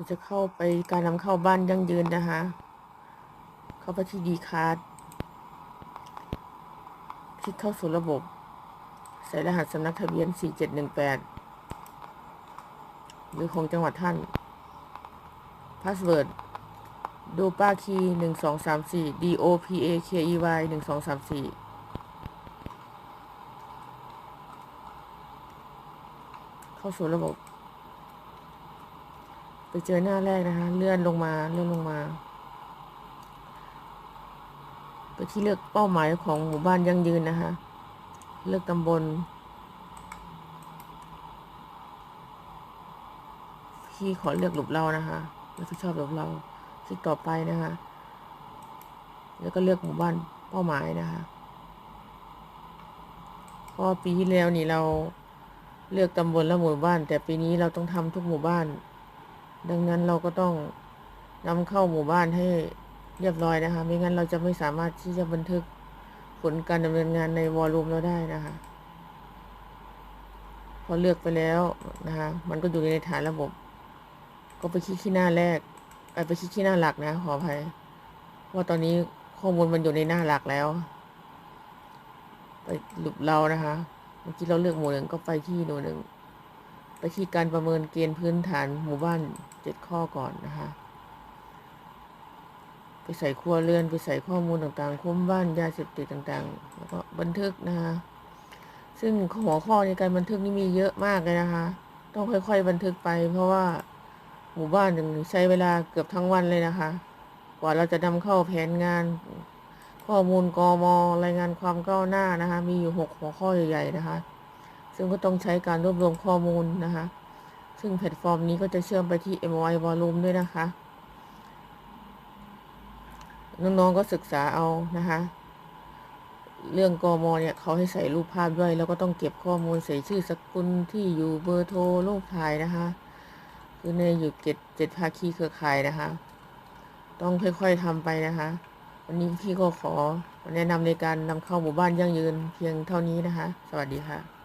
เราจะเข้าไปการนำเข้าบ้านยั่งยืนนะคะ เข้าไปที่ดีคาร์ดคลิกเข้าสู่ระบบ ใส่รหัสสำนักทะเบียน 4718 หรือของจังหวัดท่าน พาสเวิร์ดดูป้าคีหนึ่งสองสามสี่ D O P A K E Y หนึ่งสองสามสี่เข้าสู่ระบบ ไปเจอหน้าแรกนะคะ เลื่อนลงมาเลื่อนลงมา ไปที่เลือกเป้าหมายของหมู่บ้านยั่งยืนนะคะ เลือกตำบลพี่ขอเลือกหลุบเรานะคะแล้วที่ชอบหลุบเราคลิกต่อไปนะคะ แล้วก็เลือกหมู่บ้านเป้าหมายนะคะเพราะปีที่แล้วนี่เราเลือกตำบลและหมู่บ้าน แต่ปีนี้เราต้องทำทุกหมู่บ้าน ดังนั้นเราก็ต้องนำเข้าหมู่บ้านให้เรียบร้อยนะคะ ไม่งั้นเราจะไม่สามารถที่จะบันทึกผลการดำเนินงานในวอลลุ่มเราได้นะคะ พอเลือกไปแล้วนะคะ มันก็อยู่ในฐานระบบ ก็ไปคลิกที่หน้าแรกเอ้ยไปคลิกที่หน้าหลักนะ ขออภัยว่าตอนนี้ข้อมูลมันอยู่ในหน้าหลักแล้ว ไปหลุบเรานะคะ เมื่อกี้เราเลือกหมู่หนึ่งก็ไปที่หน่หนึ่ง ไปที่การประเมินเกณฑ์พื้นฐานหมู่บ้านเจ็ดข้อก่อนนะคะ ไปใส่ครัวเรือนไปใส่ข้อมูลต่างๆ คุ้มบ้านยาเสพติดต่างๆ แล้วก็บันทึกนะคะ ซึ่งหัวข้อในการบันทึกนี่มีเยอะมากเลยนะคะ ต้องค่อยๆบันทึกไป เพราะว่าหมู่บ้านหนึ่งใช้เวลาเกือบทั้งวันเลยนะคะ กว่าเราจะนำเข้าแผนงาน ข้อมูลกมรายงานความก้าวหน้านะคะ มีอยู่หกหัวข้อใหญ่ๆนะคะ ซึ่งก็ต้องใช้การรวบรวมข้อมูลนะคะ ซึ่งแพลตฟอร์มนี้ก็จะเชื่อมไปที่ MOI Volume ด้วยนะคะ น้องๆก็ศึกษาเอานะคะ เรื่องกมเนี่ยเขาให้ใส่รูปภาพด้วย แล้วก็ต้องเก็บข้อมูลใส่ชื่อสกุลที่อยู่เบอร์โทรรูปถ่ายนะคะคือในอยู่เจ็ดเจ็ดภาคีเครือข่ายนะคะ ต้องค่อยๆทำไปนะคะ วันนี้พี่ก็ขอแนะนำในการนำเข้าหมู่บ้านยั่งยืนเพียงเท่านี้นะคะ สวัสดีค่ะ